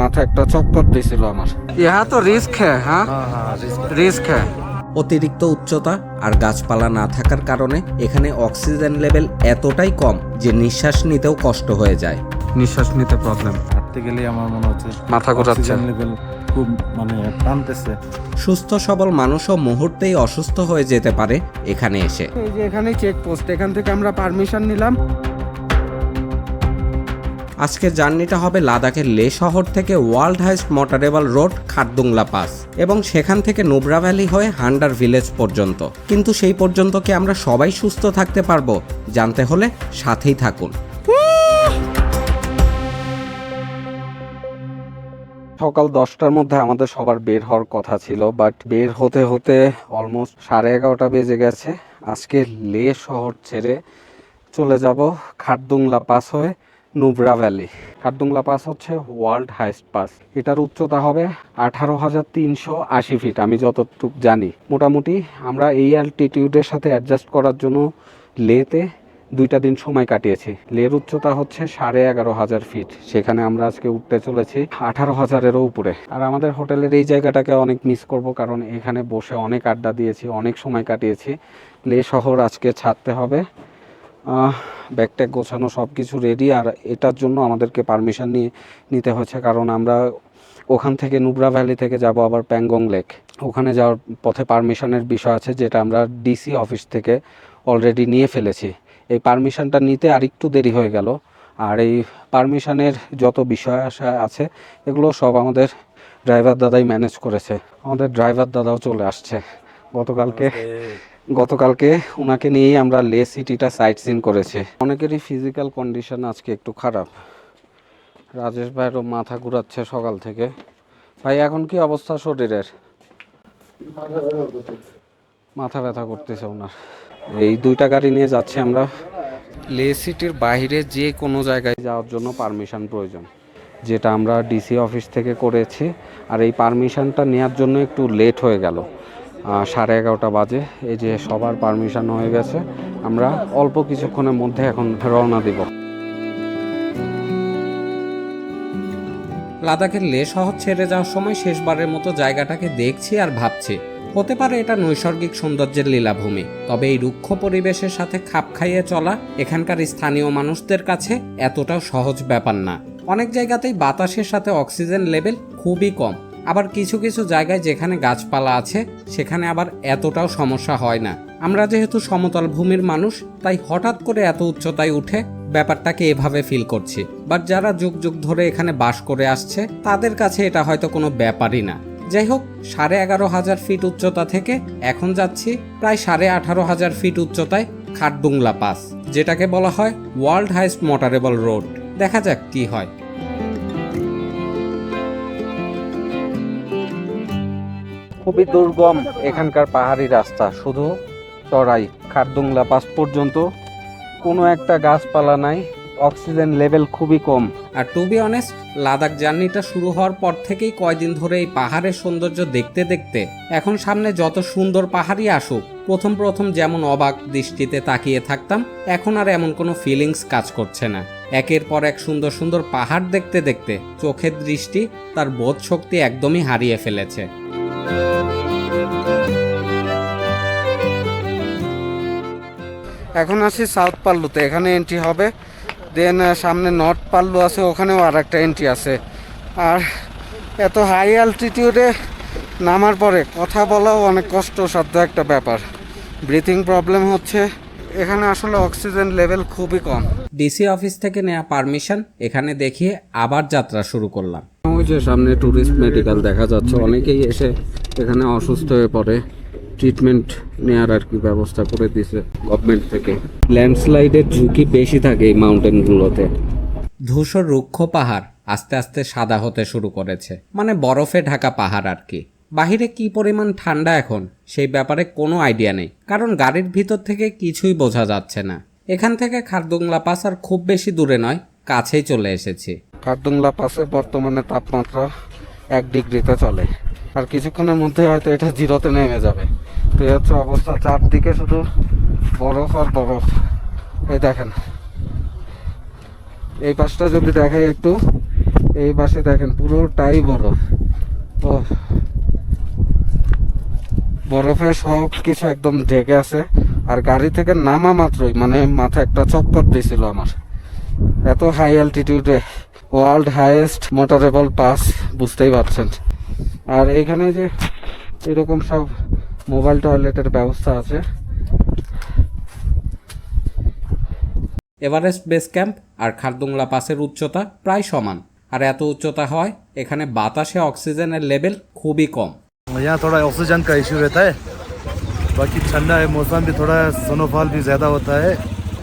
মাথা একটা চক্কর দিয়েছিল আমার। ইহা তো রিস্ক হ্যাঁ? হ্যাঁ রিস্ক। হ্যাঁ অতিরিক্ত উচ্চতা আর গাছপালা না থাকার কারণে এখানে অক্সিজেন লেভেল এতটাই কম যে নিঃশ্বাস নিতেও কষ্ট হয়ে যায়। নিঃশ্বাস নিতে প্রবলেম হাঁটতে গেলেই আমার মনে হচ্ছে মাথা ঘোরাচ্ছে। লেভেল খুব মানে টানতেছে। সুস্থ সবল মানুষও মুহূর্তেই অসুস্থ হয়ে যেতে পারে এখানে এসে। এই যে এখানেই চেকপোস্ট এখান থেকে আমরা পারমিশন নিলাম। আজকের জার্নিটা হবে লাদাখের লে শহর থেকে world highest motorable road Khardungla pass এবং সেখান থেকে নুব্রা ভ্যালি হয়ে হান্ডার ভিলেজ পর্যন্ত। কিন্তু সেই পর্যন্ত কি আমরা সবাই সুস্থ থাকতে পারব? জানতে হলে সাথেই থাকুন। সকাল দশটার মধ্যে আমাদের সবার বের হওয়ার কথা ছিল বাট বের হতে হতে অলমোস্ট সাড়ে এগারোটা বেজে গেছে। আজকে লে শহর ছেড়ে চলে যাব খারদুংলা পাস হয়ে নুব্রা ভ্যালি। খারদুংলা পাস হচ্ছে ওয়ার্ল্ড হাইস্ট পাস। এটার উচ্চতা হবে আঠারো হাজার তিনশো আশি ফিট, আমি যতটুকু জানি। মোটামুটি আমরা এই অ্যালটিটিউডের সাথে অ্যাডজাস্ট করার জন্য লেতে দুইটা দিন সময় কাটিয়েছি। লের উচ্চতা হচ্ছে সাড়ে এগারো হাজার ফিট, সেখানে আমরা আজকে উঠতে চলেছি আঠারো হাজারেরও উপরে। আর আমাদের হোটেলের এই জায়গাটাকে অনেক মিস করব, কারণ এখানে বসে অনেক আড্ডা দিয়েছি, অনেক সময় কাটিয়েছি। লে শহর আজকে ছাড়তে হবে। ব্যাগ ট্যাগ গোছানো সব কিছু রেডি আর এটার জন্য আমাদেরকে পারমিশন নিয়ে নিতে হচ্ছে। কারণ আমরা ওখান থেকে নুব্রা ভ্যালি থেকে যাব আবার প্যাংগং লেক ওখানে যাওয়ার পথে পারমিশনের বিষয় আছে যেটা আমরা ডিসি অফিস থেকে অলরেডি নিয়ে ফেলেছি। এই পারমিশনটা নিতে আর একটু দেরি হয়ে গেল। আর এই পারমিশনের যত বিষয় আসা আছে, এগুলো সব আমাদের ড্রাইভার দাদাই ম্যানেজ করেছে। আমাদের ড্রাইভার দাদাও চলে আসছে। গতকালকে গতকালকে ওনাকে নিয়েই আমরা লে সিটিটা সাইট সিন করেছি। অনেকেরই ফিজিক্যাল কন্ডিশন আজকে একটু খারাপ। রাজেশ ভাইয়েরও মাথা ঘুরাচ্ছে সকাল থেকে। ভাই, এখন কি অবস্থা শরীরের? মাথা ব্যথা করতেছে ওনার এই দুইটা গাড়ি নিয়ে যাচ্ছি আমরা। লে সিটির বাইরে যে কোনো জায়গায় যাওয়ার জন্য পারমিশন প্রয়োজন। যেটা আমরা ডিসি অফিস থেকে করেছি। আর এই পারমিশনটা নেওয়ার জন্য একটু লেট হয়ে গেল। সাড়ে এগারোটা বাজে। এই যে সবার পারমিশন হয়ে গেছে, আমরা অল্প কিছুক্ষণের মধ্যে এখন রওনা দিব। লাদাখের লে শহর ছেড়ে যাওয়ার সময় শেষবারের মতো জায়গাটাকে দেখছি আর ভাবছি, হতে পারে এটা নৈসর্গিক সৌন্দর্যের লীলাভূমি। তবে এই রুক্ষ পরিবেশের সাথে খাপ খাইয়ে চলা এখানকার স্থানীয় মানুষদের কাছে এতটাও সহজ ব্যাপার না। অনেক জায়গাতেই বাতাসের সাথে অক্সিজেন লেভেল খুবই কম। আবার কিছু কিছু জায়গায় যেখানে গাছপালা আছে, সেখানে আবার এতটাও সমস্যা হয় না। আমরা যেহেতু সমতল ভূমির মানুষ, তাই হঠাৎ করে এত উচ্চতায় উঠে ব্যাপারটাকে এভাবে ফিল করছি। বাট যারা যুগ যুগ ধরে এখানে বাস করে আসছে, তাদের কাছে এটা হয়তো কোনো ব্যাপারই না। যাই হোক, সাড়ে এগারো হাজার ফিট উচ্চতা থেকে এখন যাচ্ছি প্রায় সাড়ে আঠারো হাজার ফিট উচ্চতায় খাটডুংলা পাস, যেটাকে বলা হয় ওয়ার্ল্ড হাইস্ট মোটারেবল রোড দেখা যাক কি হয়। খুবই দুর্গম এখানকার পাহাড়ি রাস্তা, শুধু চড়াই খারদুংলা পাস পর্যন্ত কোনো একটা গাছপালা নাই, অক্সিজেন লেভেল খুবই কম। আর টু বি অনেস্ট লাদাখ জার্নিটা শুরু হওয়ার পর থেকেই কয়দিন ধরে এই পাহাড়ের সৌন্দর্য দেখতে দেখতে এখন সামনে যত সুন্দর পাহাড়ই আসুক, প্রথম প্রথম যেমন অবাক দৃষ্টিতে তাকিয়ে থাকতাম, এখন আর এমন কোনো ফিলিংস কাজ করছে না। একের পর এক সুন্দর সুন্দর পাহাড় দেখতে দেখতে চোখের দৃষ্টি তার বোধ শক্তি একদমই হারিয়ে ফেলেছে। এখন আছি সাউথ পাল্লুতে এখানে এন্ট্রি হবে। দেন সামনে নর্থ পাল্লু আছে ওখানেও আর একটা এন্ট্রি আছে। আর এত হাই অ্যালটিটিউডে নামার পরে কথা বলাও অনেক কষ্টসাধ্য একটা ব্যাপার। ব্রিথিং প্রবলেম হচ্ছে। এখানে আসলে অক্সিজেন লেভেল খুবই কম। ডিসি অফিস থেকে নেওয়া পারমিশন এখানে দেখিয়ে আবার যাত্রা শুরু করলাম। ওই যে সামনে ট্যুরিস্ট মেডিকেল দেখা যাচ্ছে অনেকেই এসে এখানে অসুস্থ হয়ে পড়ে। ট্রিটমেন্ট নেওয়ার আর কি ব্যবস্থা করে দিছে গভর্নমেন্ট থেকে। ল্যান্ডস্লাইডের ঝুঁকি বেশি থাকে এই মাউন্টেনগুলোতে ধূসর রুক্ষ পাহাড় আস্তে আস্তে সাদা হতে শুরু করেছে। মানে বরফে ঢাকা পাহাড় আর কি। বাহিরে কি পরিমাণ ঠান্ডা এখন সেই ব্যাপারে কোনো আইডিয়া নেই। কারণ গাড়ির ভিতর থেকে কিছুই বোঝা যাচ্ছে না। এখান থেকে খারদুংলা পাস আর খুব বেশি দূরে নয় কাছেই চলে এসেছি। কার্দুংলা পাশে বর্তমানে তাপমাত্রা এক ডিগ্রিতে চলে। আর কিছুক্ষণের মধ্যে হয়তো এটা জিরোতে নেমে যাবে। তো এই হচ্ছে অবস্থা। চারদিকে শুধু বরফ আর বরফ। এই দেখেন। এই পাশটা যদি দেখাই একটু, এই পাশে দেখেন পুরোটাই বরফ। ও। বরফে সব কিছু একদম ঢেকে আছে। আর গাড়ি থেকে নামা মাত্রই মানে মাথা একটা চক্কর দিয়েছিল আমার। এত হাই অ্যালটিটিউডে ওয়ার্ল্ড হাইয়েস্ট মোটরেবল পাস বুঝতেই পারছেন আর এখানে যে এরকম সব মোবাইল টয়লেটের ব্যবস্থা আছে এভারেস্ট বেস ক্যাম্প আর খারদুংলা পাসের উচ্চতা প্রায় সমান আর এত উচ্চতা হয় এখানে বাতাসে অক্সিজেনের লেভেল খুবই কম यहाँ थोड़ा ऑक्सीजन का इशू रहता है बाकी ठंडा है मौसम भी थोड़ा स्नोफॉल भी ज़्यादा होता है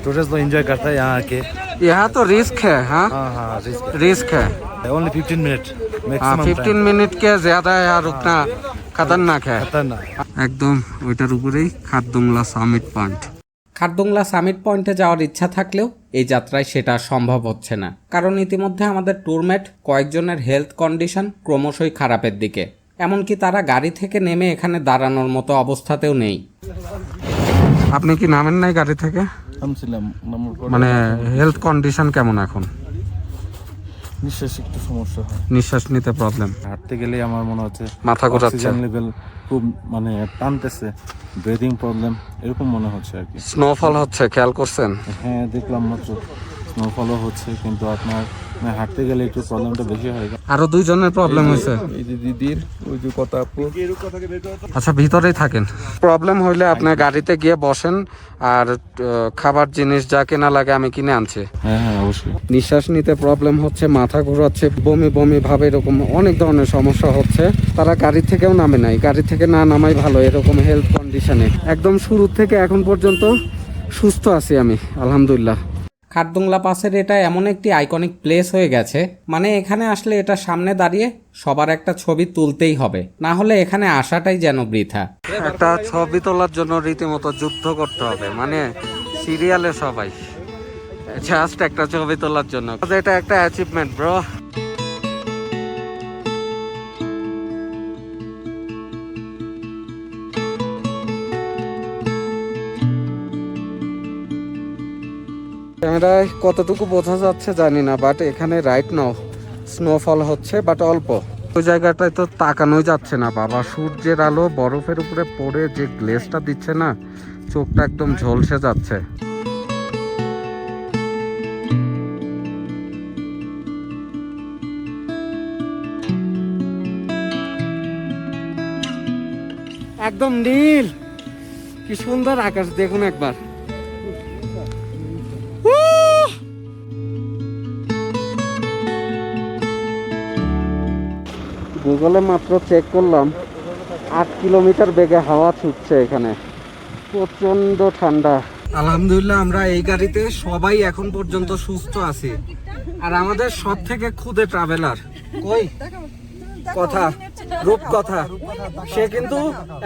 टूरिस्ट लोग एंजॉय करता है यहाँ आके यहाँ तो रिस्क है हाँ हाँ हाँ रिस्क रिस्क है ओनली फिफ्टीन मिनट हाँ मैक्सिमम फिफ्टीन मिनट के ज्यादा है और उतना खतरनाक है खतरनाक একদম ওইটার উপরেই Khardungla summit point Khardungla summit পয়েন্টে যাওয়ার ইচ্ছা থাকলেও এই যাত্রায় সেটা সম্ভব হচ্ছে না কারণ ইতিমধ্যে আমাদের ট্যুরমেট কয়েকজনের হেলথ কন্ডিশন ক্রমশই খারাপের দিকে এমনকি তারা গাড়ি থেকে নেমে এখানে দাঁড়ানোর মতো অবস্থাতেও নেই আপনি কি নামেন নাই গাড়ি থেকে মানে হেলথ কন্ডিশন কেমন এখন? নিঃশ্বাস একটু সমস্যা হয়। নিঃশ্বাস নিতে প্রবলেম হাঁটতে গেলেই আমার মনে হচ্ছে মাথা ঘোরাচ্ছে। লেভেল খুব মানে টানতেছে ব্রিদিং প্রবলেম এরকম মনে হচ্ছে আর কি। স্নোফল হচ্ছে খেয়াল করছেন? হ্যাঁ দেখলাম মাত্র স্নোফলও হচ্ছে কিন্তু আপনার হাঁটতে গেলে একটু প্রবলেমটা বেশি হয়। আরও দুইজনের প্রবলেম হয়েছে। এই যে দিদির ওই যে কথা আচ্ছা ভিতরেই থাকেন। প্রবলেম হইলে আপনি গাড়িতে গিয়ে বসেন আর খাবার জিনিস যা কেনা লাগে আমি কিনে আনছি। হ্যাঁ হ্যাঁ অবশ্যই। নিঃশ্বাস নিতে প্রবলেম হচ্ছে মাথা ঘোরাচ্ছে বমি বমি ভাবে এরকম অনেক ধরনের সমস্যা হচ্ছে। তারা গাড়ি থেকেও নামে নাই। গাড়ি থেকে না নামাই ভালো এরকম হেলথ কন্ডিশনে একদম শুরু থেকে এখন পর্যন্ত সুস্থ আছি আমি আলহামদুলিল্লাহ। খারদুংলা পাসের এটা এমন একটি আইকনিক প্লেস হয়ে গেছে। মানে এখানে আসলে এটা সামনে দাঁড়িয়ে সবার একটা ছবি তুলতেই হবে। না হলে এখানে আসাটাই যেন বৃথা। একটা ছবি তোলার জন্য রীতিমতো যুদ্ধ করতে হবে। মানে সিরিয়ালে সবাই। জাস্ট একটা ছবি তোলার জন্য। এটা একটা অ্যাচিভমেন্ট ব্রো ক্যামেরায় কতটুকু বোঝা যাচ্ছে জানি না বাট এখানে রাইট নাও স্নোফল হচ্ছে বাট অল্প। ওই জায়গাটায় তো তাকানোই যাচ্ছে না, বাবা। সূর্যের আলো বরফের উপরে পড়ে যে গ্লেসটা দিচ্ছে না, চোখটা একদম ঝলসে যাচ্ছে। একদম নীল! কি সুন্দর আকাশ, দেখুন একবার। গুগলে মাত্র চেক করলাম, আট কিলোমিটার বেগে হাওয়া ছুটছে এখানে। প্রচণ্ড ঠান্ডা। আলহামদুলিল্লাহ, আমরা এই গাড়িতে সবাই এখন পর্যন্ত সুস্থ আছি। আর আমাদের সব থেকে খুদে ট্রাভেলার কই? কথা, রূপ কথা। সে কিন্তু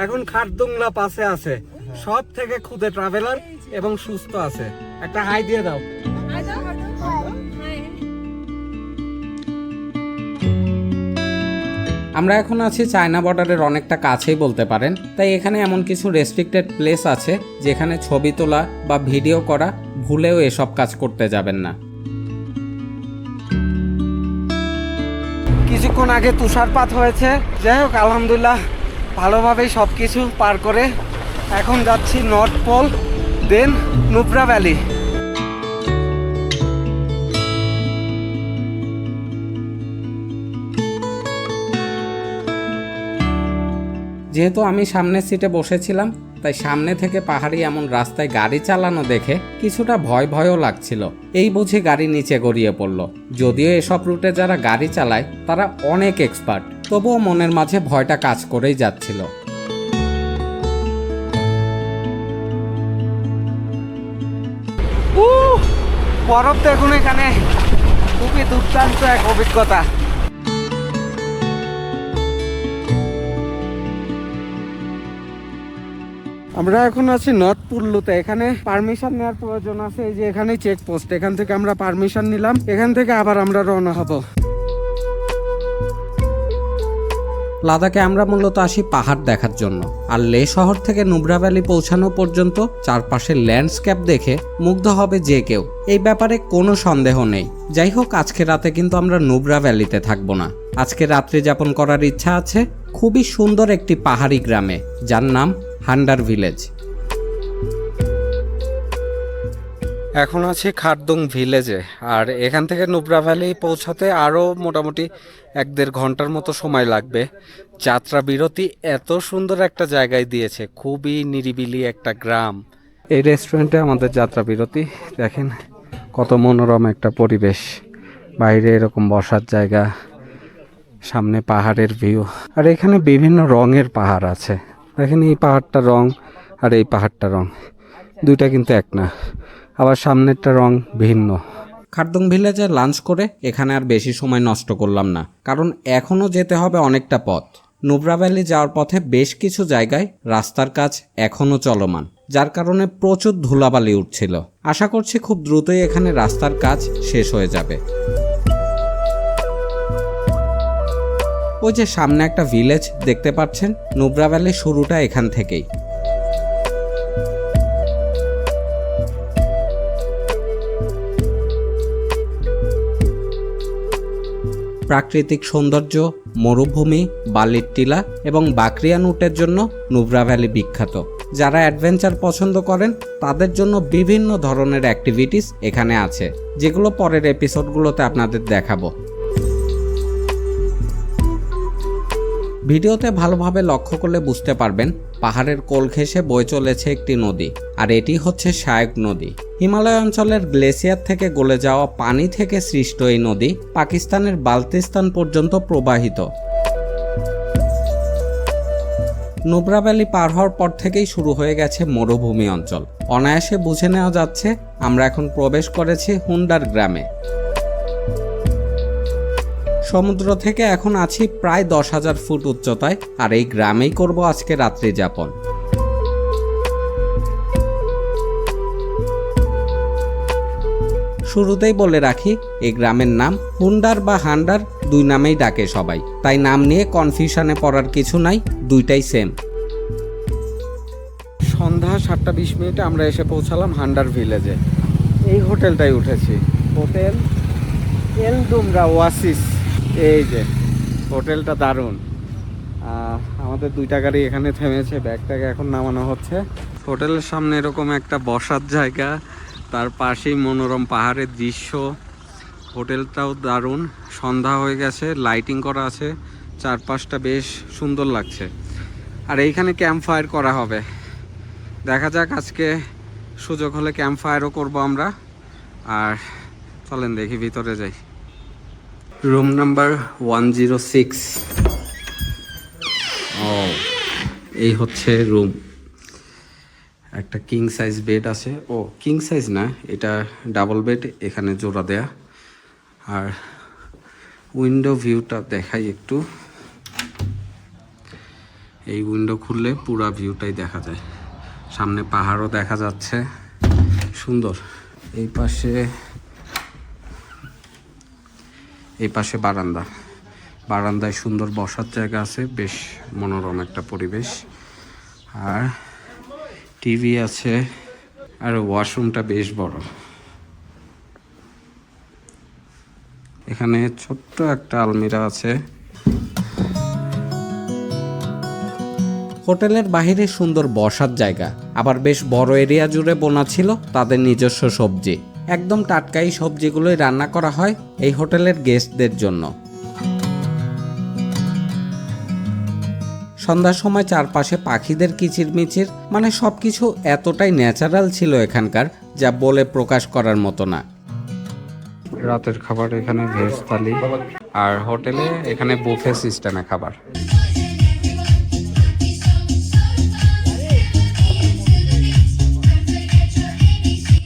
এখন খাটদুংলা পাশে আছে। সব থেকে খুদে ট্রাভেলার এবং সুস্থ আছে। একটা হাই দিয়ে দাও। আমরা এখন আছি চায়না বর্ডারের অনেকটা কাছেই বলতে পারেন। তাই এখানে এমন কিছু রেস্ট্রিক্টেড প্লেস আছে, যেখানে ছবি তোলা বা ভিডিও করা ভুলেও এসব কাজ করতে যাবেন না। কিছুক্ষণ আগে তুষারপাত হয়েছে। যাই হোক, আলহামদুলিল্লাহ ভালোভাবেই সব কিছু পার করে এখন যাচ্ছি north pole then Nubra valley যেহেতু আমি সামনের সিটে বসেছিলাম, তাই সামনে থেকে পাহাড়ি এমন রাস্তায় গাড়ি চালানো দেখে কিছুটা ভয় ভয়ও লাগছিল। এই বুঝে গাড়ি নিচে গড়িয়ে পড়ল। যদিও এসব রুটে যারা গাড়ি চালায়, তারা অনেক এক্সপার্ট তবুও মনের মাঝে ভয়টা কাজ করেই যাচ্ছিল। বরফ দেখুন এখানে। খুবই দুর্দান্ত এক অভিজ্ঞতা। আমরা এখন আছি নর্থ পুল্লুতে এখানে পারমিশন নেওয়ার প্রয়োজন আছে। এই যে এখানেই চেক পোস্ট এখান থেকে আমরা পারমিশন নিলাম। এখান থেকে আবার আমরা রওনা হব। লাদাখে আমরা মূলত আসি পাহাড় দেখার জন্য। আর লে শহর থেকে নুব্রা ভ্যালি পৌঁছানো পর্যন্ত চারপাশের ল্যান্ডস্কেপ দেখে মুগ্ধ হবে যে কেউ। এই ব্যাপারে কোনো সন্দেহ নেই। যাই হোক, আজকে রাতে কিন্তু আমরা নুব্রা ভ্যালিতে থাকব না। আজকে রাত্রি যাপন করার ইচ্ছা আছে। খুবই সুন্দর একটি পাহাড়ি গ্রামে, যার নাম হান্ডার ভিলেজ। এখন আছি খারদুং ভিলেজে, আর এখান থেকে নুবরা ভ্যালি পৌঁছাতে আরও মোটামুটি এক দেড় ঘণ্টার মতো সময় লাগবে। যাত্রা বিরতি এত সুন্দর একটা জায়গায় দিয়েছে, খুবই নিরিবিলি একটা গ্রাম। এই রেস্টুরেন্টে আমাদের যাত্রা বিরতি। দেখেন কত মনোরম একটা পরিবেশ। বাইরে এরকম বসার জায়গা, সামনে পাহাড়ের ভিউ। আর এখানে বিভিন্ন রঙের পাহাড় আছে। দেখেন এই পাহাড়টা রং আর এই পাহাড়টা রং। দুইটা কিন্তু এক না। আবার সামনেরটা রং ভিন্ন। খারদুং ভিলেজে লাঞ্চ করে এখানে আর বেশি সময় নষ্ট করলাম না, কারণ এখনও যেতে হবে অনেকটা পথ। নুব্রা ভ্যালি যাওয়ার পথে বেশ কিছু জায়গায় রাস্তার কাজ এখনও চলমান, যার কারণে প্রচুর ধুলাবালি উঠছিল। আশা করছি খুব দ্রুতই এখানে রাস্তার কাজ শেষ হয়ে যাবে। ওই যে সামনে একটা ভিলেজ দেখতে পাচ্ছেন, নুব্রা ভ্যালি শুরুটা এখান থেকেই। প্রাকৃতিক সৌন্দর্য, মরুভূমি, বালির টিলা এবং বাকরিয়ান উটের জন্য নুব্রা ভ্যালি বিখ্যাত। যারা অ্যাডভেঞ্চার পছন্দ করেন, তাদের জন্য বিভিন্ন ধরনের অ্যাক্টিভিটিস এখানে আছে, যেগুলো পরের এপিসোডগুলোতে আপনাদের দেখাবো। ভিডিওতে ভালোভাবে লক্ষ্য করলে বুঝতে পারবেন, পাহাড়ের কোল ঘেঁষে বয়ে চলেছে একটি নদী, আর এটি হচ্ছে শায়ক নদী। হিমালয় অঞ্চলের গ্লেসিয়ার থেকে গলে যাওয়া পানি থেকে সৃষ্ট এই নদী পাকিস্তানের বালতিস্তান পর্যন্ত প্রবাহিত। নুব্রা ভ্যালি পার হওয়ার পর থেকেই শুরু হয়ে গেছে মরুভূমি অঞ্চল। অনায়াসে বুঝে নেওয়া যাচ্ছে, আমরা এখন প্রবেশ করেছি হুন্ডার গ্রামে। সমুদ্র থেকে এখন আছি প্রায় দশ হাজার ফুট উচ্চতায়, আর এই গ্রামেই করব আজকে রাত্রি যাপন। শুরুতেই বলে রাখি এই গ্রামের নাম হুন্ডার বা হান্ডার, দুই নামেই ডাকে সবাই। তাই নাম নিয়ে কনফিউশনে পড়ার কিছু নাই, দুইটাই সেম সন্ধ্যা সাতটা বিশ মিনিটে আমরা এসে পৌঁছালাম হান্ডার ভিলেজে। এই হোটেলটাই উঠেছি। হোটেল এল ডুমরা ওয়াসিস। এই যে, হোটেলটা দারুণ। আমাদের দুইটা গাড়ি এখানে থেমেছে, ব্যাগটাকে এখন নামানো হচ্ছে। হোটেলের সামনে এরকম একটা বসার জায়গা, তার পাশেই মনোরম পাহাড়ের দৃশ্য। হোটেলটাও দারুণ, সন্ধ্যা হয়ে গেছে লাইটিং করা আছে, চারপাশটা বেশ সুন্দর লাগছে। আর এইখানে ক্যাম্প ফায়ার করা হবে। দেখা যাক আজকে সুযোগ হলে ক্যাম্প ফায়ারও করব আমরা। আর চলেন দেখি, ভিতরে যাই। Room number one zero six ও, এই হচ্ছে রুম একটা কিং সাইজ বেড আছে। ও কিং সাইজ না, এটা ডাবল বেড এখানে জোড়া দেয়া। আর উইন্ডো ভিউটা দেখাই একটু। এই উইন্ডো খুললে পুরা ভিউটাই দেখা যায়। সামনে পাহাড়ও দেখা যাচ্ছে। সুন্দর। এই পাশে এই পাশে বারান্দা। বারান্দায় সুন্দর বসার জায়গা আছে, বেশ মনোরম একটা পরিবেশ। আর টিভি আছে, আর ওয়াশরুমটা বেশ বড়। এখানে ছোট্ট একটা আলমিরা আছে। হোটেলের বাহিরে সুন্দর বসার জায়গা, আবার বেশ বড় এরিয়া জুড়ে বোনা ছিল, তাদের নিজস্ব সবজি। একদম টাটকাই সবজিগুলোই রান্না করা হয় এই হোটেলের গেস্টদের জন্য। সন্ধ্যার সময় চারপাশে পাখিদের কিচিরমিচির মানে সব কিছু এতটাই ন্যাচারাল ছিল এখানকার, যা বলে প্রকাশ করার মতো না। রাতের খাবার এখানে ভেজ থালি, আর হোটেলে এখানে বুফে সিস্টেমে খাবার।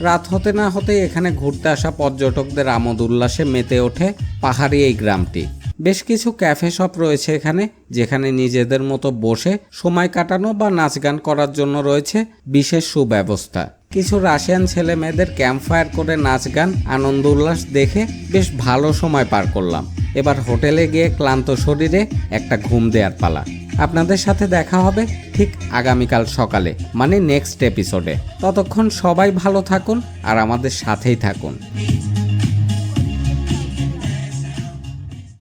রাত হতে না হতেই এখানে ঘুরতে আসা পর্যটকদের আমোদ উল্লাসে মেতে ওঠে পাহাড়ি এই গ্রামটি। বেশ কিছু ক্যাফে শপ রয়েছে এখানে, যেখানে নিজেদের মতো বসে সময় কাটানো বা নাচ গান করার জন্য রয়েছে বিশেষ সুব্যবস্থা। কিছু রাশিয়ান ছেলে মেয়েদের ক্যাম্প ফায়ার করে নাচ গান, আনন্দ উল্লাস দেখে বেশ ভালো সময় পার করলাম। এবার হোটেলে গিয়ে ক্লান্ত শরীরে একটা ঘুম দেওয়ার পালা। আপনাদের সাথে দেখা হবে ঠিক আগামীকাল সকালে মানে নেক্সট এপিসোডে ততক্ষণ সবাই ভালো থাকুন আর আমাদের সাথেই থাকুন।